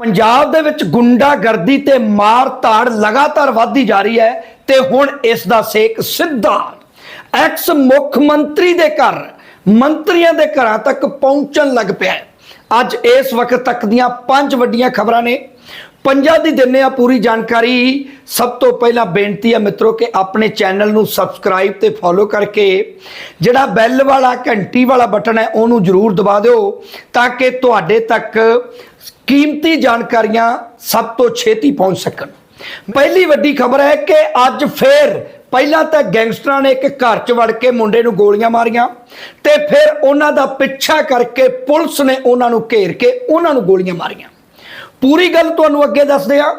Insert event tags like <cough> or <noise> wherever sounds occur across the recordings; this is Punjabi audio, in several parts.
ਪੰਜਾਬ ਦੇ ਵਿੱਚ ਗੁੰਡਾਗਰਦੀ ਤੇ ਮਾਰ ਧਾੜ ਲਗਾਤਾਰ ਵਧਦੀ ਜਾ ਰਹੀ ਹੈ ਤੇ ਹੁਣ ਇਸ ਦਾ ਸੇਕ ਸਿੱਧਾ ਐਕਸ ਮੁੱਖ ਮੰਤਰੀ ਦੇ ਘਰ, ਮੰਤਰੀਆਂ ਦੇ ਘਰਾਂ ਤੱਕ ਪਹੁੰਚਣ ਲੱਗ ਪਿਆ ਹੈ। ਅੱਜ ਇਸ ਵਕਤ ਤੱਕ ਦੀਆਂ ਪੰਜ ਵੱਡੀਆਂ ਖਬਰਾਂ ਨੇ। ਪੰਜਾਂ ਦੀ ਦਿੰਨੇ ਆ ਪੂਰੀ ਜਾਣਕਾਰੀ। ਸਭ ਤੋਂ ਪਹਿਲਾਂ ਬੇਨਤੀ ਹੈ ਮਿੱਤਰੋ ਕਿ ਆਪਣੇ ਚੈਨਲ ਨੂੰ ਸਬਸਕ੍ਰਾਈਬ ਤੇ ਫੋਲੋ ਕਰਕੇ ਜਿਹੜਾ ਬੈਲ ਵਾਲਾ ਘੰਟੀ ਵਾਲਾ ਬਟਨ ਹੈ ਉਹਨੂੰ ਜ਼ਰੂਰ ਦਬਾ ਦਿਓ ਤਾਂ ਕਿ ਤੁਹਾਡੇ ਤੱਕ ਕੀਮਤੀ ਜਾਣਕਾਰੀਆਂ ਸਭ ਤੋਂ ਛੇਤੀ ਪਹੁੰਚ ਸਕਣ। ਪਹਿਲੀ ਵੱਡੀ ਖਬਰ ਹੈ ਕਿ ਅੱਜ ਫੇਰ ਪਹਿਲਾਂ ਤਾਂ ਗੈਂਗਸਟਰਾਂ ਨੇ ਇੱਕ ਘਰ 'ਚ ਵੜ ਕੇ ਮੁੰਡੇ ਨੂੰ ਗੋਲੀਆਂ ਮਾਰੀਆਂ ਤੇ ਫਿਰ ਉਹਨਾਂ ਦਾ ਪਿੱਛਾ ਕਰਕੇ ਪੁਲਿਸ ਨੇ ਉਹਨਾਂ ਨੂੰ ਘੇਰ ਕੇ ਉਹਨਾਂ ਨੂੰ ਗੋਲੀਆਂ ਮਾਰੀਆਂ। ਪੂਰੀ ਗੱਲ ਤੁਹਾਨੂੰ ਅੱਗੇ ਦੱਸਦੇ ਆ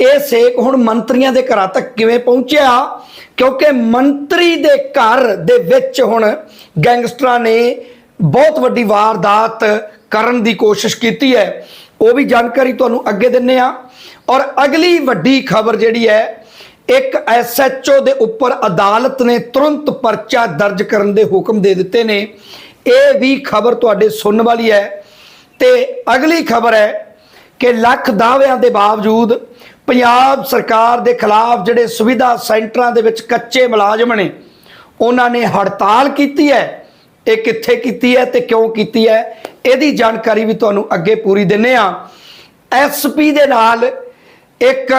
ਇਹ ਸੇਕ ਹੁਣ ਮੰਤਰੀਆਂ ਦੇ ਘਰਾਂ ਤੱਕ ਕਿਵੇਂ ਪਹੁੰਚਿਆ? ਕਿਉਂਕਿ ਮੰਤਰੀ ਦੇ ਘਰ ਦੇ ਵਿੱਚ ਹੁਣ ਗੈਂਗਸਟਰਾਂ ਨੇ ਬਹੁਤ ਵੱਡੀ ਵਾਰਦਾਤ ਕਰਨ ਦੀ ਕੋਸ਼ਿਸ਼ ਕੀਤੀ ਹੈ। ਉਹ ਵੀ ਜਾਣਕਾਰੀ ਤੁਹਾਨੂੰ ਅੱਗੇ ਦਿੰਨੇ ਆ। ਔਰ ਅਗਲੀ ਵੱਡੀ ਖਬਰ ਜਿਹੜੀ ਹੈ, ਇੱਕ ਐਸਐਚਓ ਦੇ ਉੱਪਰ ਅਦਾਲਤ ਨੇ ਤੁਰੰਤ ਪਰਚਾ ਦਰਜ ਕਰਨ ਦੇ ਹੁਕਮ ਦੇ ਦਿੱਤੇ ਨੇ। ਇਹ ਵੀ ਖਬਰ ਤੁਹਾਡੇ ਸੁਣਨ ਵਾਲੀ ਹੈ। ਤੇ ਅਗਲੀ ਖਬਰ ਹੈ ਕਿ ਲੱਖ ਦਾਅਵਿਆਂ ਦੇ ਬਾਵਜੂਦ ਪੰਜਾਬ ਸਰਕਾਰ ਦੇ ਖਿਲਾਫ ਜਿਹੜੇ ਸੁਵਿਧਾ ਸੈਂਟਰਾਂ ਦੇ ਵਿੱਚ ਕੱਚੇ ਮੁਲਾਜ਼ਮ ਨੇ, ਉਹਨਾਂ ਨੇ ਹੜਤਾਲ ਕੀਤੀ ਹੈ। ਇਹ ਕਿੱਥੇ ਕੀਤੀ ਹੈ ਤੇ ਕਿਉਂ ਕੀਤੀ ਹੈ, ਇਹਦੀ ਜਾਣਕਾਰੀ ਵੀ ਤੁਹਾਨੂੰ ਅੱਗੇ ਪੂਰੀ ਦਿੰਨੇ ਆ ਐਸਪੀ ਦੇ ਨਾਲ ਇੱਕ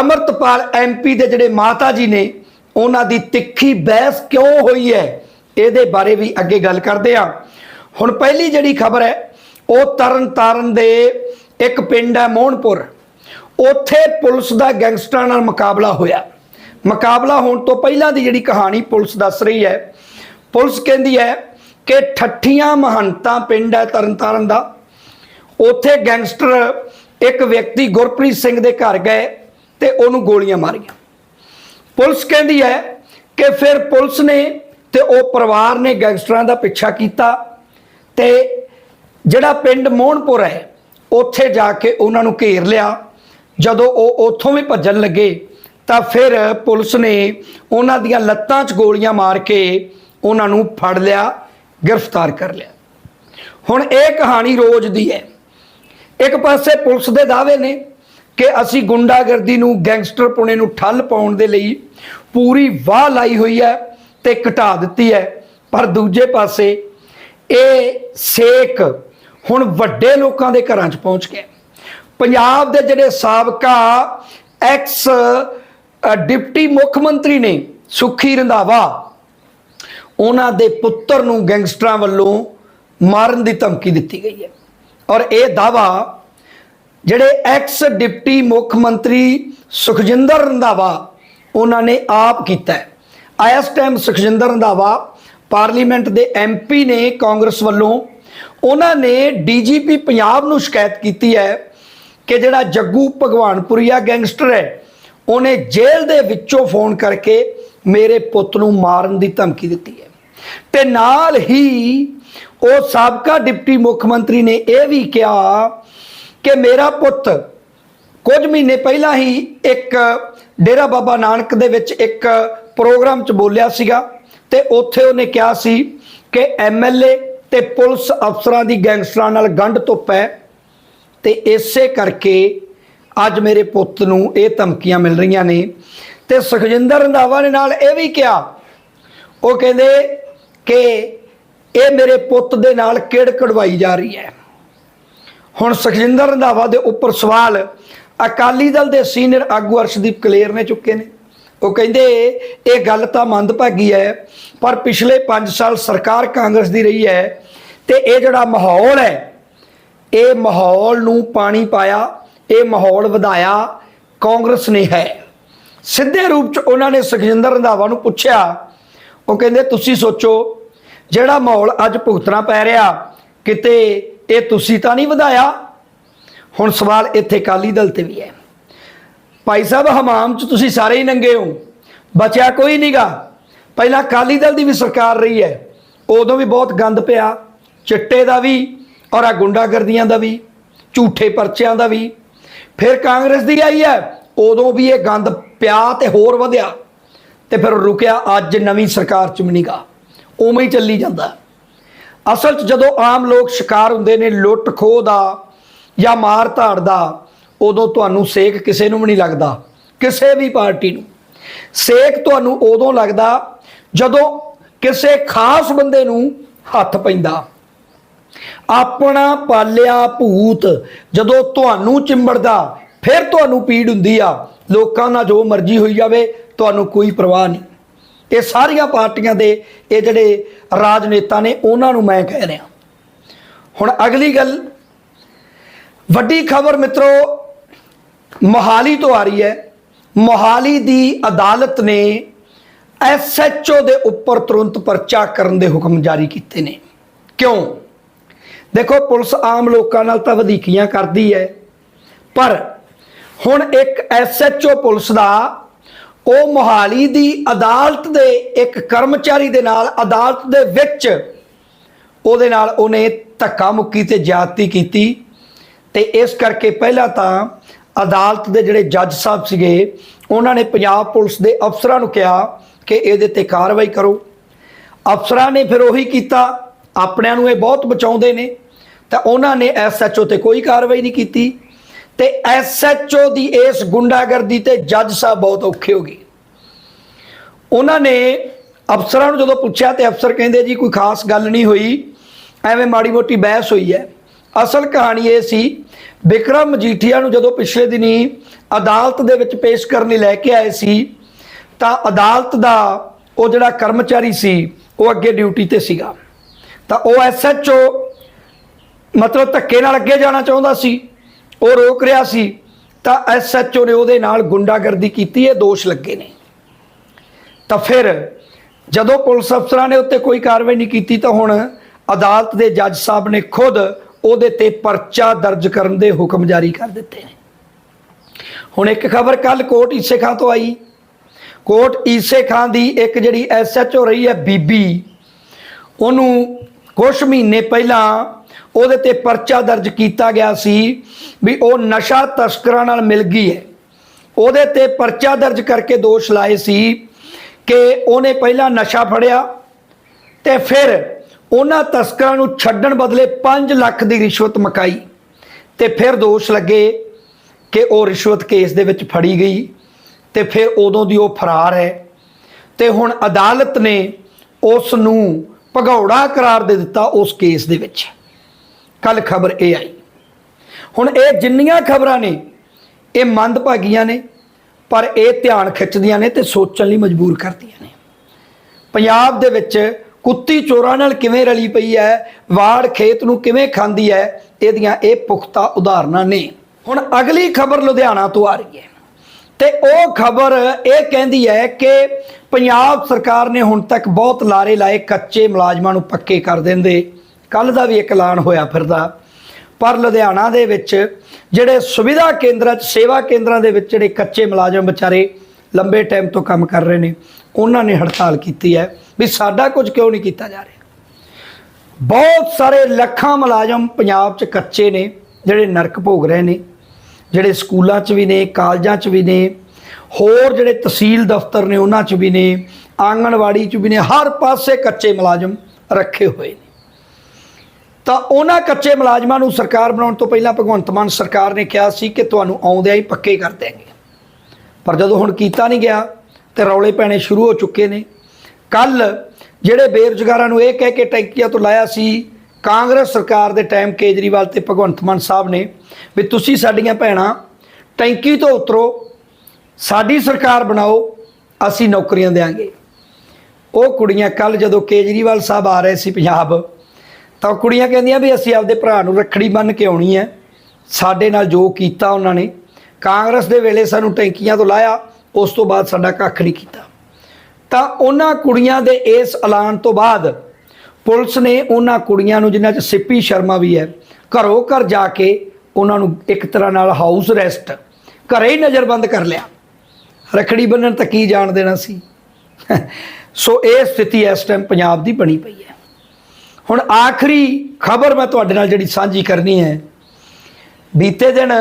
ਅਮਰਤਪਾਲ ਐਮਪੀ ਦੇ ਜਿਹੜੇ ਮਾਤਾ ਜੀ ਨੇ, ਉਹਨਾਂ ਦੀ ਤਿੱਖੀ ਬਹਿਸ ਕਿਉਂ ਹੋਈ ਹੈ, ਇਹਦੇ ਬਾਰੇ ਵੀ ਅੱਗੇ ਗੱਲ ਕਰਦੇ ਆ ਹੁਣ ਪਹਿਲੀ ਜਿਹੜੀ ਖਬਰ ਹੈ, ਉਹ ਤਰਨ ਤਾਰਨ ਦੇ ਇੱਕ ਪਿੰਡ ਹੈ ਮੋਹਨਪੁਰ। ਉੱਥੇ ਪੁਲਿਸ ਦਾ ਗੈਂਗਸਟਰਾਂ ਨਾਲ ਮੁਕਾਬਲਾ ਹੋਇਆ। ਮੁਕਾਬਲਾ ਹੋਣ ਤੋਂ ਪਹਿਲਾਂ ਦੀ ਜਿਹੜੀ ਕਹਾਣੀ ਪੁਲਿਸ ਦੱਸ ਰਹੀ ਹੈ ਪੁਲਿਸ ਕਹਿੰਦੀ ਹੈ ਕਿ ਠੱਠੀਆਂ ਮਹੰਤਾਂ ਪਿੰਡ ਹੈ ਤਰਨਤਾਰਨ ਦਾ। ਉੱਥੇ ਗੈਂਗਸਟਰ ਇੱਕ ਵਿਅਕਤੀ ਗੁਰਪ੍ਰੀਤ ਸਿੰਘ ਦੇ ਘਰ ਗਏ ਤੇ ਉਹਨੂੰ ਗੋਲੀਆਂ ਮਾਰੀਆਂ। ਪੁਲਿਸ ਕਹਿੰਦੀ ਹੈ ਕਿ ਫਿਰ ਪੁਲਿਸ ਨੇ ਤੇ ਉਹ ਪਰਿਵਾਰ ਨੇ ਗੈਂਗਸਟਰਾਂ ਦਾ ਪਿੱਛਾ ਕੀਤਾ ਤੇ ਜਿਹੜਾ ਪਿੰਡ ਮੋਹਨਪੁਰ ਹੈ, ਉੱਥੇ ਜਾ ਕੇ ਉਹਨਾਂ ਨੂੰ ਘੇਰ ਲਿਆ। ਜਦੋਂ ਉਹ ਉੱਥੋਂ ਵੀ ਭੱਜਣ ਲੱਗੇ ਤਾਂ ਫਿਰ ਪੁਲਿਸ ਨੇ ਉਹਨਾਂ ਦੀਆਂ ਲੱਤਾਂ 'ਚ ਗੋਲੀਆਂ ਮਾਰ ਕੇ ਉਹਨਾਂ ਨੂੰ ਫੜ ਲਿਆ, ਗ੍ਰਿਫਤਾਰ ਕਰ ਲਿਆ। ਹੁਣ ਇਹ ਕਹਾਣੀ ਰੋਜ਼ ਦੀ ਹੈ। ਇੱਕ ਪਾਸੇ ਪੁਲਿਸ ਦੇ ਦਾਅਵੇ ਨੇ ਕਿ ਅਸੀਂ ਗੁੰਡਾਗਰਦੀ ਨੂੰ, ਗੈਂਗਸਟਰ ਪੁਣੇ ਨੂੰ ਠੱਲ ਪਾਉਣ ਦੇ ਲਈ ਪੂਰੀ ਵਾਹ ਲਾਈ ਹੋਈ ਹੈ ਤੇ ਘਟਾ ਦਿੱਤੀ ਹੈ। ਪਰ ਦੂਜੇ ਪਾਸੇ ਇਹ ਸੇਕ ਹੁਣ ਵੱਡੇ ਲੋਕਾਂ ਦੇ ਘਰਾਂ 'ਚ ਪਹੁੰਚ ਗਿਆ। ਪੰਜਾਬ ਦੇ ਜਿਹੜੇ ਸਾਬਕਾ ਐਕਸ ਡਿਪਟੀ ਮੁੱਖ ਮੰਤਰੀ ਨੇ, ਸੁਖੀ ਰੰਧਾਵਾ ਉਹਨਾਂ ਦੇ ਪੁੱਤਰ ਨੂੰ ਗੈਂਗਸਟਰਾਂ ਵੱਲੋਂ ਮਾਰਨ ਦੀ ਧਮਕੀ ਦਿੱਤੀ ਗਈ ਹੈ। ਔਰ ਇਹ ਦਾਵਾ ਜਿਹੜੇ ਐਕਸ ਡਿਪਟੀ ਮੁੱਖ ਮੰਤਰੀ ਸੁਖਜਿੰਦਰ ਰੰਧਾਵਾ ਉਹਨਾਂ ਨੇ ਆਪ ਕੀਤਾ ਹੈ। ਇਸ ਟਾਈਮ ਸੁਖਜਿੰਦਰ ਰੰਧਾਵਾ ਪਾਰਲੀਮੈਂਟ ਦੇ ਐਮਪੀ ਨੇ ਕਾਂਗਰਸ ਵੱਲੋਂ ਉਹਨਾਂ ਨੇ ਡੀਜੀਪੀ ਪੰਜਾਬ ਨੂੰ ਸ਼ਿਕਾਇਤ ਕੀਤੀ ਹੈ ਕਿ ਜਿਹੜਾ ਜੱਗੂ ਭਗਵਾਨਪੁਰੀਆ ਗੈਂਗਸਟਰ ਹੈ, ਉਹਨੇ ਜੇਲ੍ਹ ਦੇ ਵਿੱਚੋਂ ਫੋਨ ਕਰਕੇ ਮੇਰੇ ਪੁੱਤ ਨੂੰ ਮਾਰਨ ਦੀ ਧਮਕੀ ਦਿੱਤੀ ਹੈ। ਤੇ ਨਾਲ ਹੀ ਉਹ ਸਾਬਕਾ ਡਿਪਟੀ ਮੁੱਖ ਮੰਤਰੀ ਨੇ ਇਹ ਵੀ ਕਿਹਾ ਕਿ ਮੇਰਾ ਪੁੱਤ ਕੁਝ ਮਹੀਨੇ ਪਹਿਲਾਂ ਹੀ ਇੱਕ ਡੇਰਾ ਬਾਬਾ ਨਾਨਕ ਦੇ ਵਿੱਚ ਇੱਕ ਪ੍ਰੋਗਰਾਮ 'ਚ ਬੋਲਿਆ ਸੀਗਾ ਤੇ ਉੱਥੇ ਉਹਨੇ ਕਿਹਾ ਸੀ ਕਿ ਐਮਐਲਏ ਤੇ ਪੁਲਿਸ ਅਫਸਰਾਂ ਦੀ ਗੈਂਗਸਟਰਾਂ ਨਾਲ ਗੰਢ ਧੁੱਪ ਹੈ ਤੇ ਇਸੇ ਕਰਕੇ ਅੱਜ ਮੇਰੇ ਪੁੱਤ ਨੂੰ ਇਹ ਧਮਕੀਆਂ ਮਿਲ ਰਹੀਆਂ ਨੇ ਤੇ ਸੁਖਜਿੰਦਰ ਰੰਧਾਵਾ ਨੇ ਨਾਲ ਇਹ ਵੀ ਕਿਹਾ, ਉਹ ਕਹਿੰਦੇ ਕਿ ਇਹ ਮੇਰੇ ਪੁੱਤ ਦੇ ਨਾਲ ਕਿੜ ਕਢਵਾਈ ਜਾ ਰਹੀ ਹੈ? ਹੁਣ ਸੁਖਜਿੰਦਰ ਰੰਧਾਵਾ ਦੇ ਉੱਪਰ ਸਵਾਲ ਅਕਾਲੀ ਦਲ ਦੇ ਸੀਨੀਅਰ ਆਗੂ ਅਰਸ਼ਦੀਪ ਕਲੇਰ ਨੇ ਚੁੱਕੇ ਨੇ। ਉਹ ਕਹਿੰਦੇ, ਇਹ ਗੱਲ ਤਾਂ ਮੰਦਭਾਗੀ ਹੈ, ਪਰ ਪਿਛਲੇ 5 ਸਾਲ ਸਰਕਾਰ ਕਾਂਗਰਸ ਦੀ ਰਹੀ ਹੈ ਤੇ ਇਹ ਜਿਹੜਾ ਮਾਹੌਲ ਹੈ, ਇਹ ਮਾਹੌਲ ਨੂੰ ਪਾਣੀ ਪਾਇਆ, ਇਹ ਮਾਹੌਲ ਵਧਾਇਆ ਕਾਂਗਰਸ ਨੇ ਹੈ। ਸਿੱਧੇ ਰੂਪ ਚ ਉਹਨਾਂ ਨੇ ਸੁਖਜਿੰਦਰ ਰੰਧਾਵਾ ਨੂੰ ਪੁੱਛਿਆ ਉਹ ਕਹਿੰਦੇ, ਤੁਸੀਂ ਸੋਚੋ, ਜਿਹੜਾ ਮਾਹੌਲ ਅੱਜ ਭੁਗਤਣਾ ਪੈ ਰਿਹਾ, ਕਿਤੇ ਇਹ ਤੁਸੀਂ ਤਾਂ ਨਹੀਂ ਵਧਾਇਆ? ਹੁਣ ਸਵਾਲ ਇੱਥੇ ਕਾਲੀ ਦਲ ਤੇ ਵੀ ਹੈ। ਭਾਈ ਸਾਹਿਬ, ਹਮਾਮ ਚ ਤੁਸੀਂ ਸਾਰੇ ਹੀ ਨੰਗੇ ਹੋ। ਬਚਿਆ ਕੋਈ ਨਹੀਂਗਾ ਪਹਿਲਾਂ ਕਾਲੀ ਦਲ ਦੀ ਵੀ ਸਰਕਾਰ ਰਹੀ ਹੈ। ਉਦੋਂ ਵੀ ਬਹੁਤ ਗੰਦ ਪਿਆ। ਚਿੱਟੇ ਦਾ ਵੀ ਔਰ ਆ ਗੁੰਡਾਗਰਦੀਆਂ ਦਾ ਵੀ, ਝੂਠੇ ਪਰਚਿਆਂ ਦਾ ਵੀ। ਫਿਰ ਕਾਂਗਰਸ ਦੀ ਆਈ ਹੈ। ਉਦੋਂ ਵੀ ਇਹ ਗੰਦ ਪਿਆ ਤੇ ਹੋਰ ਵਧਿਆ। ਤੇ ਫਿਰ ਰੁਕਿਆ ਅੱਜ ਨਵੀਂ ਸਰਕਾਰ ਚ ਵੀ ਉਵੇਂ ਹੀ ਚੱਲੀ ਜਾਂਦਾ। ਅਸਲ 'ਚ ਜਦੋਂ ਆਮ ਲੋਕ ਸ਼ਿਕਾਰ ਹੁੰਦੇ ਨੇ, ਲੁੱਟ ਖੋਹ ਦਾ ਜਾਂ ਮਾਰ ਧਾੜ ਦਾ, ਉਦੋਂ ਤੁਹਾਨੂੰ ਸੇਕ ਕਿਸੇ ਨੂੰ ਵੀ ਨਹੀਂ ਲੱਗਦਾ, ਕਿਸੇ ਵੀ ਪਾਰਟੀ ਨੂੰ। ਸੇਕ ਤੁਹਾਨੂੰ ਉਦੋਂ ਲੱਗਦਾ ਜਦੋਂ ਕਿਸੇ ਖਾਸ ਬੰਦੇ ਨੂੰ ਹੱਥ ਪੈਂਦਾ। ਆਪਣਾ ਪਾਲਿਆ ਭੂਤ ਜਦੋਂ ਤੁਹਾਨੂੰ ਚਿੰਬੜਦਾ, ਫਿਰ ਤੁਹਾਨੂੰ ਪੀੜ ਹੁੰਦੀ ਆ। ਲੋਕਾਂ ਨਾਲ ਜੋ ਮਰਜ਼ੀ ਹੋਈ ਜਾਵੇ, ਤੁਹਾਨੂੰ ਕੋਈ ਪਰਵਾਹ ਨਹੀਂ। ਇਹ ਸਾਰੀਆਂ ਪਾਰਟੀਆਂ ਦੇ ਇਹ ਜਿਹੜੇ ਰਾਜਨੇਤਾ ਨੇ, ਉਹਨਾਂ ਨੂੰ ਮੈਂ ਕਹਿ ਰਿਹਾ। ਹੁਣ ਅਗਲੀ ਗੱਲ, ਵੱਡੀ ਖਬਰ ਮਿੱਤਰੋ, ਮੋਹਾਲੀ ਤੋਂ ਆ ਰਹੀ ਹੈ। ਮੋਹਾਲੀ ਦੀ ਅਦਾਲਤ ਨੇ ਐਸਐਚਓ ਦੇ ਉੱਪਰ ਤੁਰੰਤ ਪਰਚਾ ਕਰਨ ਦੇ ਹੁਕਮ ਜਾਰੀ ਕੀਤੇ ਨੇ। ਕਿਉਂ? ਦੇਖੋ, ਪੁਲਿਸ ਆਮ ਲੋਕਾਂ ਨਾਲ ਤਾਂ ਵਧੀਕੀਆਂ ਕਰਦੀ ਹੈ, ਪਰ ਹੁਣ ਇੱਕ ਐਸਐਚਓ ਪੁਲਿਸ ਦਾ, ਉਹ ਮੋਹਾਲੀ ਦੀ ਅਦਾਲਤ ਦੇ ਇੱਕ ਕਰਮਚਾਰੀ ਦੇ ਨਾਲ, ਅਦਾਲਤ ਦੇ ਵਿੱਚ ਉਹਦੇ ਨਾਲ ਉਹਨੇ ਧੱਕਾ ਮੁੱਕੀ ਤੇ ਜ਼ਿਆਦਤੀ ਕੀਤੀ। ਤੇ ਇਸ ਕਰਕੇ ਪਹਿਲਾਂ ਤਾਂ ਅਦਾਲਤ ਦੇ ਜਿਹੜੇ ਜੱਜ ਸਾਹਿਬ ਸੀਗੇ, ਉਹਨਾਂ ਨੇ ਪੰਜਾਬ ਪੁਲਿਸ ਦੇ ਅਫਸਰਾਂ ਨੂੰ ਕਿਹਾ ਕਿ ਇਹਦੇ ਤੇ ਕਾਰਵਾਈ ਕਰੋ। ਅਫਸਰਾਂ ਨੇ ਫਿਰ ਉਹੀ ਕੀਤਾ, ਆਪਣਿਆਂ ਨੂੰ ਇਹ ਬਹੁਤ ਬਚਾਉਂਦੇ ਨੇ। ਤਾਂ ਉਹਨਾਂ ਨੇ ਐਸਐਚਓ ਤੇ ਕੋਈ ਕਾਰਵਾਈ ਨਹੀਂ ਕੀਤੀ। ਤੇ ਐਸਐਚਓ ਦੀ ਇਸ ਗੁੰਡਾਗਰਦੀ ਤੇ ਜੱਜ ਸਾਹਿਬ ਬਹੁਤ ਔਖੇ ਹੋ ਗਏ। ਉਹਨਾਂ ਨੇ ਅਫਸਰਾਂ ਨੂੰ ਜਦੋਂ ਪੁੱਛਿਆ ਤੇ ਅਫਸਰ ਕਹਿੰਦੇ, ਜੀ, ਕੋਈ ਖਾਸ ਗੱਲ ਨਹੀਂ ਹੋਈ। ਐਵੇਂ ਮਾੜੀ ਮੋਟੀ ਬਹਿਸ ਹੋਈ ਹੈ। ਅਸਲ ਕਹਾਣੀ ਇਹ ਸੀ ਵਿਕਰਮ ਮਜੀਠੀਆ ਨੂੰ ਜਦੋਂ ਪਿਛਲੇ ਦਿਨੀ ਅਦਾਲਤ ਦੇ ਵਿੱਚ ਪੇਸ਼ ਕਰਨ ਲਈ ਲੈ ਕੇ ਆਏ ਸੀ, ਤਾਂ ਅਦਾਲਤ ਦਾ ਉਹ ਜਿਹੜਾ ਕਰਮਚਾਰੀ ਸੀ, ਉਹ ਅੱਗੇ ਡਿਊਟੀ ਤੇ ਸੀਗਾ। ਤਾਂ ਉਹ ਐਸਐਚਓ ਮਤਲਬ ਧੱਕੇ ਨਾਲ ਅੱਗੇ ਜਾਣਾ ਚਾਹੁੰਦਾ ਸੀ। ਉਹ ਰੋਕ ਰਿਹਾ ਸੀ, ਤਾਂ ਐਸਐਚਓ ਨੇ ਉਹਦੇ ਨਾਲ ਗੁੰਡਾਗਰਦੀ ਕੀਤੀ, ਇਹ ਦੋਸ਼ ਲੱਗੇ ਨੇ। ਤਾਂ ਫਿਰ ਜਦੋਂ ਪੁਲਿਸ ਅਫਸਰਾਂ ਨੇ ਉੱਤੇ ਕੋਈ ਕਾਰਵਾਈ ਨਹੀਂ ਕੀਤੀ, ਤਾਂ ਹੁਣ ਅਦਾਲਤ ਦੇ ਜੱਜ ਸਾਹਿਬ ਨੇ ਖੁਦ ਉਹਦੇ ਤੇ ਪਰਚਾ ਦਰਜ ਕਰਨ ਦੇ ਹੁਕਮ ਜਾਰੀ ਕਰ ਦਿੱਤੇ ਨੇ। ਹੁਣ ਇੱਕ ਖਬਰ ਕੱਲ ਕੋਟ ਈਸੇ ਖਾਂ ਤੋਂ ਆਈ। ਕੋਟ ਈਸੇ ਖਾਂ ਦੀ ਇੱਕ ਜਿਹੜੀ ਐਸਐਚਓ ਰਹੀ ਹੈ ਬੀਬੀ, ਉਹਨੂੰ ਕੁਝ ਮਹੀਨੇ ਪਹਿਲਾਂ ਉਹਦੇ ਤੇ ਪਰਚਾ ਦਰਜ ਕੀਤਾ ਗਿਆ ਸੀ ਵੀ ਉਹ ਨਸ਼ਾ ਤਸਕਰਾਂ ਨਾਲ ਮਿਲ ਗਈ ਹੈ। ਉਹਦੇ ਤੇ ਪਰਚਾ ਦਰਜ ਕਰਕੇ ਦੋਸ਼ ਲਾਏ ਸੀ ਕਿ ਉਹਨੇ ਪਹਿਲਾਂ ਨਸ਼ਾ ਫੜਿਆ ਤੇ ਫਿਰ ਉਹਨਾਂ ਤਸਕਰਾਂ ਨੂੰ ਛੱਡਣ ਬਦਲੇ 5 ਲੱਖ ਦੀ ਰਿਸ਼ਵਤ ਮਕਾਈ ਤੇ ਫਿਰ ਦੋਸ਼ ਲੱਗੇ ਕਿ ਉਹ ਰਿਸ਼ਵਤ ਕੇਸ ਦੇ ਵਿੱਚ ਫੜੀ ਗਈ ਤੇ ਫਿਰ ਉਦੋਂ ਦੀ ਉਹ ਫਰਾਰ ਹੈ ਤੇ ਹੁਣ ਅਦਾਲਤ ਨੇ ਉਸ ਨੂੰ ਭਗੌੜਾ ਕਰਾਰ ਦੇ ਦਿੱਤਾ ਉਸ ਕੇਸ ਦੇ ਵਿੱਚ। ਕੱਲ ਖਬਰ ਇਹ ਆਈ। ਹੁਣ ਇਹ ਜਿੰਨੀਆਂ ਖਬਰਾਂ ਨੇ, ਇਹ ਮੰਦਭਾਗੀਆਂ ਨੇ, ਪਰ ਇਹ ਧਿਆਨ ਖਿੱਚਦੀਆਂ ਨੇ ਤੇ ਸੋਚਣ ਲਈ ਮਜਬੂਰ ਕਰਦੀਆਂ ਨੇ। ਪੰਜਾਬ ਦੇ ਵਿੱਚ ਕੁੱਤੀ ਚੋਰਾਂ ਨਾਲ ਕਿਵੇਂ ਰਲੀ ਪਈ ਹੈ, ਵਾੜ ਖੇਤ ਨੂੰ ਕਿਵੇਂ ਖਾਂਦੀ ਹੈ, ਇਹਦੀਆਂ ਇਹ ਪੁਖਤਾ ਉਦਾਹਰਨਾਂ ਨੇ। ਹੁਣ ਅਗਲੀ ਖਬਰ ਲੁਧਿਆਣਾ ਤੋਂ ਆ ਰਹੀ ਹੈ। ਤੇ ਉਹ ਖਬਰ ਇਹ ਕਹਿੰਦੀ ਹੈ ਕਿ ਪੰਜਾਬ ਸਰਕਾਰ ਨੇ ਹੁਣ ਤੱਕ ਬਹੁਤ ਲਾਰੇ ਲਾਏ ਕੱਚੇ ਮੁਲਾਜ਼ਮਾਂ ਨੂੰ ਪੱਕੇ ਕਰ ਦਿੰਦੇ। ਕੱਲ ਦਾ ਵੀ ਇੱਕ ਐਲਾਨ ਹੋਇਆ ਫਿਰਦਾ। ਪਰ ਲੁਧਿਆਣਾ ਦੇ ਵਿੱਚ ਜਿਹੜੇ ਸੁਵਿਧਾ ਕੇਂਦਰਾਂ 'ਚ, ਸੇਵਾ ਕੇਂਦਰਾਂ ਦੇ ਵਿੱਚ ਜਿਹੜੇ ਕੱਚੇ ਮੁਲਾਜ਼ਮ ਵਿਚਾਰੇ ਲੰਬੇ ਟਾਈਮ ਤੋਂ ਕੰਮ ਕਰ ਰਹੇ ਨੇ, ਉਹਨਾਂ ਨੇ ਹੜਤਾਲ ਕੀਤੀ ਹੈ ਵੀ ਸਾਡਾ ਕੁਝ ਕਿਉਂ ਨਹੀਂ ਕੀਤਾ ਜਾ ਰਿਹਾ। ਬਹੁਤ ਸਾਰੇ ਲੱਖਾਂ ਮੁਲਾਜ਼ਮ ਪੰਜਾਬ 'ਚ ਕੱਚੇ ਨੇ, ਜਿਹੜੇ ਨਰਕ ਭੋਗ ਰਹੇ ਨੇ, ਜਿਹੜੇ ਸਕੂਲਾਂ 'ਚ ਵੀ ਨੇ, ਕਾਲਜਾਂ 'ਚ ਵੀ ਨੇ, ਹੋਰ ਜਿਹੜੇ ਤਹਿਸੀਲ ਦਫ਼ਤਰ ਨੇ, ਉਹਨਾਂ 'ਚ ਵੀ ਨੇ, ਆਂਗਣਵਾੜੀ 'ਚ ਵੀ ਨੇ, ਹਰ ਪਾਸੇ ਕੱਚੇ ਮੁਲਾਜ਼ਮ ਰੱਖੇ ਹੋਏ ਨੇ। ਤਾਂ ਉਹਨਾਂ ਕੱਚੇ ਮੁਲਾਜ਼ਮਾਂ ਨੂੰ ਸਰਕਾਰ ਬਣਾਉਣ ਤੋਂ ਪਹਿਲਾਂ ਭਗਵੰਤ ਮਾਨ ਸਰਕਾਰ ਨੇ ਕਿਹਾ ਸੀ ਕਿ ਤੁਹਾਨੂੰ ਆਉਂਦਿਆਂ ਹੀ ਪੱਕੇ ਕਰ ਦਿਆਂਗੇ ਪਰ ਜਦੋਂ ਹੁਣ ਕੀਤਾ ਨਹੀਂ ਗਿਆ, ਤੇ ਰੌਲੇ ਪੈਣੇ ਸ਼ੁਰੂ ਹੋ ਚੁੱਕੇ ਨੇ। ਕੱਲ ਜਿਹੜੇ ਬੇਰੁਜ਼ਗਾਰਾਂ ਨੂੰ ਇਹ ਕਹਿ ਕੇ ਟੈਂਕੀਆਂ ਤੋਂ ਲਾਇਆ ਸੀ, ਕਾਂਗਰਸ ਸਰਕਾਰ ਦੇ ਟਾਈਮ ਕੇਜਰੀਵਾਲ ਤੇ ਭਗਵੰਤ ਮਾਨ ਸਾਹਿਬ ਨੇ ਵੀ ਤੁਸੀਂ ਸਾਡੀਆਂ ਭੈਣਾਂ, ਟੈਂਕੀ ਤੋਂ ਉਤਰੋ, ਸਾਡੀ ਸਰਕਾਰ ਬਣਾਓ, ਅਸੀਂ ਨੌਕਰੀਆਂ ਦੇਾਂਗੇ ਉਹ ਕੁੜੀਆਂ ਕੱਲ ਜਦੋਂ ਕੇਜਰੀਵਾਲ ਸਾਹਿਬ ਆ ਰਹੇ ਸੀ ਪੰਜਾਬ ਤਾਂ ਉਹ ਕੁੜੀਆਂ ਕਹਿੰਦੀਆਂ ਵੀ ਅਸੀਂ ਆਪਦੇ ਭਰਾ ਨੂੰ ਰੱਖੜੀ ਬੰਨ੍ਹ ਕੇ ਆਉਣੀ ਹੈ। ਸਾਡੇ ਨਾਲ ਜੋ ਕੀਤਾ ਉਹਨਾਂ ਨੇ। ਕਾਂਗਰਸ ਦੇ ਵੇਲੇ ਸਾਨੂੰ ਟੈਂਕੀਆਂ ਤੋਂ ਲਾਇਆ, ਉਸ ਤੋਂ ਬਾਅਦ ਸਾਡਾ ਕੱਖ ਨਹੀਂ ਕੀਤਾ। ਤਾਂ ਉਹਨਾਂ ਕੁੜੀਆਂ ਦੇ ਇਸ ਐਲਾਨ ਤੋਂ ਬਾਅਦ ਪੁਲਿਸ ਨੇ ਉਹਨਾਂ ਕੁੜੀਆਂ ਨੂੰ, ਜਿਨ੍ਹਾਂ 'ਚ ਸਿੱਪੀ ਸ਼ਰਮਾ ਵੀ ਹੈ, ਘਰੋਂ ਘਰ ਜਾ ਕੇ ਉਹਨਾਂ ਨੂੰ ਇੱਕ ਤਰ੍ਹਾਂ ਨਾਲ ਹਾਊਸ ਅਰੈਸਟ ਘਰੇ ਹੀ ਨਜ਼ਰਬੰਦ ਕਰ ਲਿਆ। ਰਖੜੀ ਬੰਨਣ ਤਾਂ ਕੀ ਜਾਣ ਦੇਣਾ ਸੀ? <laughs> ਸੋ ਇਹ ਸਥਿਤੀ ਇਸ ਟਾਈਮ ਪੰਜਾਬ ਦੀ ਬਣੀ ਪਈ ਹੈ। ਹੁਣ ਆਖਰੀ ਖਬਰ ਮੈਂ ਤੁਹਾਡੇ ਨਾਲ ਜਿਹੜੀ ਸਾਂਝੀ ਕਰਨੀ ਹੈ। ਬੀਤੇ ਦਿਨ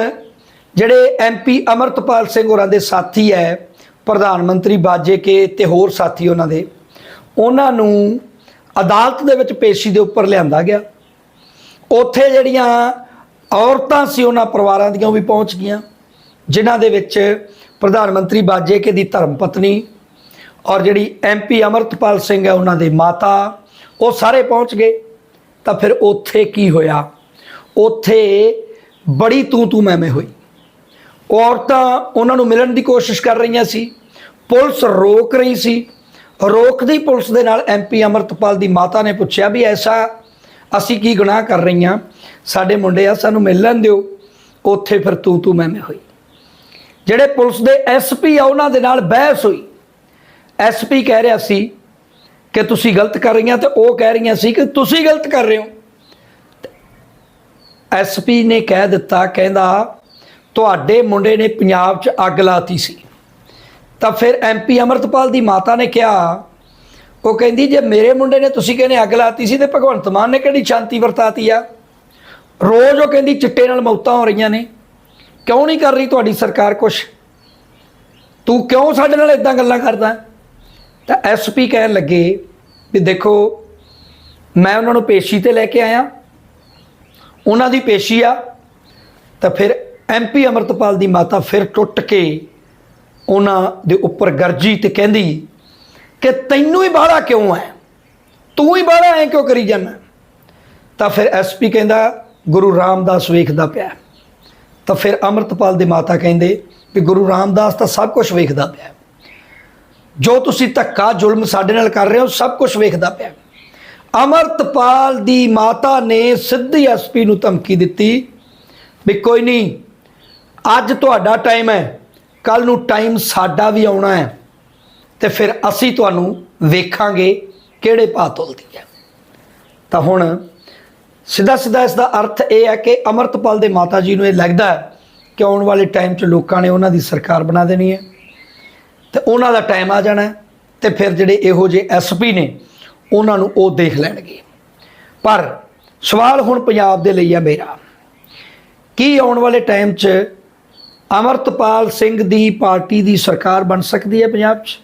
ਜਿਹੜੇ ਐਮਪੀ ਅਮਰਤਪਾਲ ਸਿੰਘ ਹੋਰਾਂ ਦੇ ਸਾਥੀ ਹੈ, ਪ੍ਰਧਾਨ ਮੰਤਰੀ ਬਾਜੇ ਕੇ ਤੇ ਹੋਰ ਸਾਥੀ ਉਹਨਾਂ ਦੇ, ਉਹਨਾਂ ਨੂੰ ਅਦਾਲਤ ਦੇ ਵਿੱਚ ਪੇਸ਼ੀ ਦੇ ਉੱਪਰ ਲਿਆਂਦਾ ਗਿਆ। ਉੱਥੇ ਜਿਹੜੀਆਂ ਔਰਤਾਂ ਸੀ ਉਹਨਾਂ ਪਰਿਵਾਰਾਂ ਦੀਆਂ ਉਹ ਵੀ ਪਹੁੰਚ ਗਈਆਂ, ਜਿਨ੍ਹਾਂ ਦੇ ਵਿੱਚ ਪ੍ਰਧਾਨ ਮੰਤਰੀ ਬਾਜੇ ਕੇ ਦੀ ਧਰਮ ਪਤਨੀ ਔਰ ਜਿਹੜੀ ਐਮਪੀ ਅਮਰਤਪਾਲ ਸਿੰਘ ਹੈ ਉਹਨਾਂ ਦੇ ਮਾਤਾ ਉਹ ਸਾਰੇ ਪਹੁੰਚ ਗਏ। ਤਾਂ ਫਿਰ ਉੱਥੇ ਕੀ ਹੋਇਆ? ਉੱਥੇ ਬੜੀ ਤੂੰ ਤੂੰ ਮੈਂ ਮੈਂ ਹੋਈ। ਔਰਤਾਂ ਉਹਨਾਂ ਨੂੰ ਮਿਲਣ ਦੀ ਕੋਸ਼ਿਸ਼ ਕਰ ਰਹੀਆਂ ਸੀ। ਪੁਲਿਸ ਰੋਕ ਰਹੀ ਸੀ। ਰੋਕਦੀ ਪੁਲਿਸ ਦੇ ਨਾਲ ਐਮਪੀ ਅਮਰਤਪਾਲ ਦੀ ਮਾਤਾ ਨੇ ਪੁੱਛਿਆ ਵੀ ਐਸਾ ਅਸੀਂ ਕੀ ਗੁਨਾਹ ਕਰ ਰਹੀਆਂ? ਸਾਡੇ ਮੁੰਡੇ ਆ, ਸਾਨੂੰ ਮਿਲਣ ਦਿਓ। ਉੱਥੇ ਫਿਰ ਤੂੰ ਤੂੰ ਮੈਂ ਮੈਂ ਹੋਈ। ਜਿਹੜੇ ਪੁਲਿਸ ਦੇ ਐਸਪੀ ਆ, ਉਹਨਾਂ ਦੇ ਨਾਲ ਬਹਿਸ ਹੋਈ। ਐਸਪੀ ਕਹਿ ਰਿਹਾ ਸੀ ਕਿ ਤੁਸੀਂ ਗਲਤ ਕਰ ਰਹੀਆਂ ਤੇ ਉਹ ਕਹਿ ਰਹੀਆਂ ਸੀ ਕਿ ਤੁਸੀਂ ਗਲਤ ਕਰ ਰਹੇ ਹੋ। ਐਸਪੀ ਨੇ ਕਹਿ ਦਿੱਤਾ, ਕਹਿੰਦਾ, ਤੁਹਾਡੇ ਮੁੰਡੇ ਨੇ ਪੰਜਾਬ 'ਚ ਅੱਗ ਲਾਤੀ ਸੀ। ਤਾਂ ਫਿਰ ਐਮਪੀ ਅਮਰਤਪਾਲ ਦੀ ਮਾਤਾ ਨੇ ਕਿਹਾ, ਉਹ ਕਹਿੰਦੀ, ਜੇ ਮੇਰੇ ਮੁੰਡੇ ਨੇ ਤੁਸੀਂ ਕਹਿੰਦੇ ਅੱਗ ਲਾਤੀ ਸੀ ਤੇ ਭਗਵੰਤ ਮਾਨ ਨੇ ਕਿਹੜੀ ਸ਼ਾਂਤੀ ਵਰਤਾਤੀ ਆ? ਰੋਜ਼ ਉਹ ਕਹਿੰਦੀ, ਚਿੱਟੇ ਨਾਲ ਮੌਤਾਂ ਹੋ ਰਹੀਆਂ ਨੇ। ਕਿਉਂ ਨਹੀਂ ਕਰ ਰਹੀ ਤੁਹਾਡੀ ਸਰਕਾਰ ਕੁਛ? ਤੂੰ ਕਿਉਂ ਸਾਡੇ ਨਾਲ ਇਦਾਂ ਗੱਲਾਂ ਕਰਦਾ? ਤਾਂ ਐਸਪੀ ਕਹਿਣ ਲੱਗੇ ਵੀ ਦੇਖੋ, ਮੈਂ ਉਹਨਾਂ ਨੂੰ ਪੇਸ਼ੀ ਤੇ ਲੈ ਕੇ ਆਇਆ। ਉਹਨਾਂ ਦੀ ਪੇਸ਼ੀ ਆ, ਤਾਂ ਫਿਰ ਐਮਪੀ ਅਮਰਤਪਾਲ ਦੀ ਮਾਤਾ ਫਿਰ ਟੁੱਟ ਕੇ ਉਹਨਾਂ ਦੇ ਉੱਪਰ ਗਰਜੀ ਤੇ ਕਹਿੰਦੀ ਕਿ ਤੈਨੂੰ ਹੀ ਬਾਹਲਾ ਕਿਉਂ ਹੈ ਤੂੰ ਹੀ ਬਾਹਲਾ ਐ ਕਿਉਂ ਕਰੀ ਜਾਂਦਾ? ਤਾਂ ਫਿਰ ਐਸਪੀ ਕਹਿੰਦਾ, ਗੁਰੂ ਰਾਮਦਾਸ ਵੇਖਦਾ ਪਿਆ। ਤਾਂ ਫਿਰ ਅਮਰਤਪਾਲ ਦੇ ਮਾਤਾ ਕਹਿੰਦੇ ਵੀ ਗੁਰੂ ਰਾਮਦਾਸ ਤਾਂ ਸਭ ਕੁਝ ਵੇਖਦਾ ਪਿਆ। ਜੋ ਤੁਸੀਂ ਧੱਕਾ, ਜ਼ੁਲਮ ਸਾਡੇ ਨਾਲ ਕਰ ਰਹੇ ਹੋ, ਸਭ ਕੁਝ ਵੇਖਦਾ ਪਿਆ। ਅਮਰਤਪਾਲ ਦੀ ਮਾਤਾ ਨੇ ਸਿੱਧੀ ਐਸਪੀ ਨੂੰ ਧਮਕੀ ਦਿੱਤੀ ਵੀ ਕੋਈ ਨਹੀਂ, ਅੱਜ ਤੁਹਾਡਾ ਟਾਈਮ ਹੈ ਕੱਲ ਨੂੰ ਟਾਈਮ ਸਾਡਾ ਵੀ ਆਉਣਾ ਹੈ, ਤੇ ਫਿਰ ਅਸੀਂ ਤੁਹਾਨੂੰ ਵੇਖਾਂਗੇ ਕਿਹੜੇ ਭਾਅ ਤੁਲਦੀ ਹੈ। ਤਾਂ ਹੁਣ ਸਿੱਧਾ ਸਿੱਧਾ ਇਸ ਦਾ ਅਰਥ ਇਹ ਹੈ ਕਿ ਅਮਰਤਪਾਲ ਦੇ ਮਾਤਾ ਜੀ ਨੂੰ ਇਹ ਲੱਗਦਾ ਹੈ ਕਿ ਆਉਣ ਵਾਲੇ ਟਾਈਮ 'ਚ ਲੋਕਾਂ ਨੇ ਉਹਨਾਂ ਦੀ ਸਰਕਾਰ ਬਣਾ ਦੇਣੀ ਹੈ। ਤੇ ਉਹਨਾਂ ਦਾ ਟਾਈਮ ਆ ਜਾਣਾ ਹੈ ਤੇ ਫਿਰ ਜਿਹੜੇ ਇਹੋ ਜਿਹੇ ਐਸਪੀ ਨੇ, ਉਹਨਾਂ ਨੂੰ ਉਹ ਦੇਖ ਲੈਣਗੇ। ਪਰ ਸਵਾਲ ਹੁਣ ਪੰਜਾਬ ਦੇ ਲਈ ਆ ਮੇਰਾ, ਕੀ ਆਉਣ ਵਾਲੇ ਟਾਈਮ 'ਚ ਅਮਰਤਪਾਲ ਸਿੰਘ ਦੀ ਪਾਰਟੀ ਦੀ ਸਰਕਾਰ ਬਣ ਸਕਦੀ ਹੈ ਪੰਜਾਬ 'ਚ?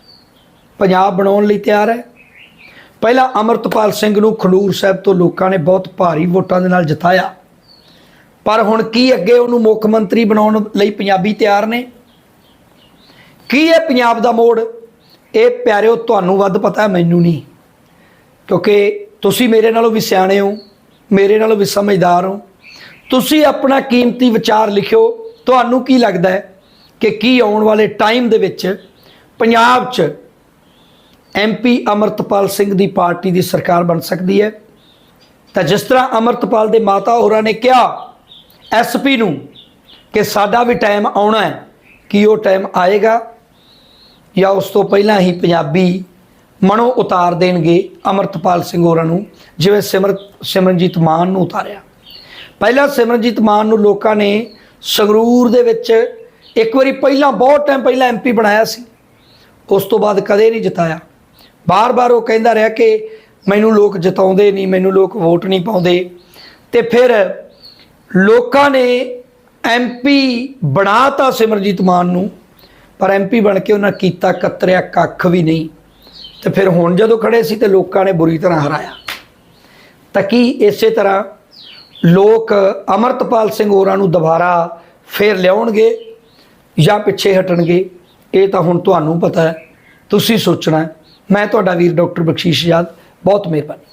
ਪੰਜਾਬ ਬਣਾਉਣ ਲਈ ਤਿਆਰ ਹੈ। ਪਹਿਲਾਂ ਅਮਰਤਪਾਲ ਸਿੰਘ ਨੂੰ ਖਡੂਰ ਸਾਹਿਬ ਤੋਂ ਲੋਕਾਂ ਨੇ ਬਹੁਤ ਭਾਰੀ ਵੋਟਾਂ ਦੇ ਨਾਲ ਜਿਤਾਇਆ। ਪਰ ਹੁਣ ਕੀ ਅੱਗੇ ਉਹਨੂੰ ਮੁੱਖ ਮੰਤਰੀ ਬਣਾਉਣ ਲਈ ਪੰਜਾਬੀ ਤਿਆਰ ਨੇ? ਕੀ ਹੈ ਪੰਜਾਬ ਦਾ ਮੋੜ? ਇਹ ਪਿਆਰਿਓ, ਤੁਹਾਨੂੰ ਵੱਧ ਪਤਾ, ਮੈਨੂੰ ਨਹੀਂ। ਕਿਉਂਕਿ ਤੁਸੀਂ ਮੇਰੇ ਨਾਲੋਂ ਵੀ ਸਿਆਣੇ ਹੋ, ਮੇਰੇ ਨਾਲੋਂ ਵੀ ਸਮਝਦਾਰ ਹੋ। ਤੁਸੀਂ ਆਪਣਾ ਕੀਮਤੀ ਵਿਚਾਰ ਲਿਖਿਓ, ਤੁਹਾਨੂੰ ਕੀ ਲੱਗਦਾ ਹੈ ਕਿ ਕੀ ਆਉਣ ਵਾਲੇ ਟਾਈਮ ਦੇ ਵਿੱਚ ਪੰਜਾਬ 'ਚ ਐਮਪੀ ਅਮਰਤਪਾਲ ਸਿੰਘ ਦੀ ਪਾਰਟੀ ਦੀ ਸਰਕਾਰ ਬਣ ਸਕਦੀ ਹੈ? ਤਾਂ ਜਿਸ ਤਰ੍ਹਾਂ ਅਮਰਤਪਾਲ ਦੇ ਮਾਤਾ ਹੋਰਾਂ ਨੇ ਕਿਹਾ ਐਸਪੀ ਨੂੰ ਕਿ ਸਾਡਾ ਵੀ ਟਾਈਮ ਆਉਣਾ ਹੈ ਕੀ ਉਹ ਟਾਈਮ ਆਏਗਾ। ਜਾਂ ਉਸ ਤੋਂ ਪਹਿਲਾਂ ਹੀ ਪੰਜਾਬੀ ਮਨੋ ਉਤਾਰ ਦੇਣਗੇ ਅਮਰਤਪਾਲ ਸਿੰਘ ਹੋਰਾਂ ਨੂੰ, ਜਿਵੇਂ ਸਿਮਰ ਸਿਮਰਨਜੀਤ ਮਾਨ ਨੂੰ ਉਤਾਰਿਆ। ਪਹਿਲਾਂ ਸਿਮਰਨਜੀਤ ਮਾਨ ਨੂੰ ਲੋਕਾਂ ਨੇ ਸੰਗਰੂਰ ਦੇ ਵਿੱਚ ਇੱਕ ਵਾਰੀ ਪਹਿਲਾਂ, ਬਹੁਤ ਟਾਈਮ ਪਹਿਲਾਂ ਐਮਪੀ ਬਣਾਇਆ ਸੀ। ਉਸ ਤੋਂ ਬਾਅਦ ਕਦੇ ਨਹੀਂ ਜਿਤਾਇਆ। ਬਾਰ-ਬਾਰ ਉਹ ਕਹਿੰਦਾ ਰਿਹਾ ਕਿ ਮੈਨੂੰ ਲੋਕ ਜਿਤਾਉਂਦੇ ਨਹੀਂ, ਮੈਨੂੰ ਲੋਕ ਵੋਟ ਨਹੀਂ ਪਾਉਂਦੇ। ਤੇ ਫਿਰ ਲੋਕਾਂ ਨੇ ਐਮਪੀ ਬਣਾਤਾ ਸਿਮਰਜੀਤ ਮਾਨ ਨੂੰ। ਪਰ ਐਮਪੀ ਬਣ ਕੇ ਉਹਨਾਂ ਕੀਤਾ ਕਤਰਿਆ, ਕੱਖ ਵੀ ਨਹੀਂ। ਤੇ ਫਿਰ ਹੁਣ ਜਦੋਂ ਖੜੇ ਸੀ ਤੇ ਲੋਕਾਂ ਨੇ ਬੁਰੀ ਤਰ੍ਹਾਂ ਹਰਾਇਆ। ਤਾਂ ਕੀ ਇਸੇ ਤਰ੍ਹਾਂ ਲੋਕ ਅਮਰਤਪਾਲ ਸਿੰਘ ਹੋਰਾਂ ਨੂੰ ਦੁਬਾਰਾ ਫੇਰ ਲਿਆਉਣਗੇ ਜਾਂ ਪਿੱਛੇ ਹਟਣਗੇ? ਇਹ ਤਾਂ ਹੁਣ ਤੁਹਾਨੂੰ ਪਤਾ ਹੈ। ਤੁਸੀਂ ਸੋਚਣਾ ਮੈਂ ਤੁਹਾਡਾ ਵੀਰ ਡਾਕਟਰ ਬਖਸ਼ੀਸ਼ ਯਾਦ। ਬਹੁਤ ਮਿਹਰਬਾਨੀ।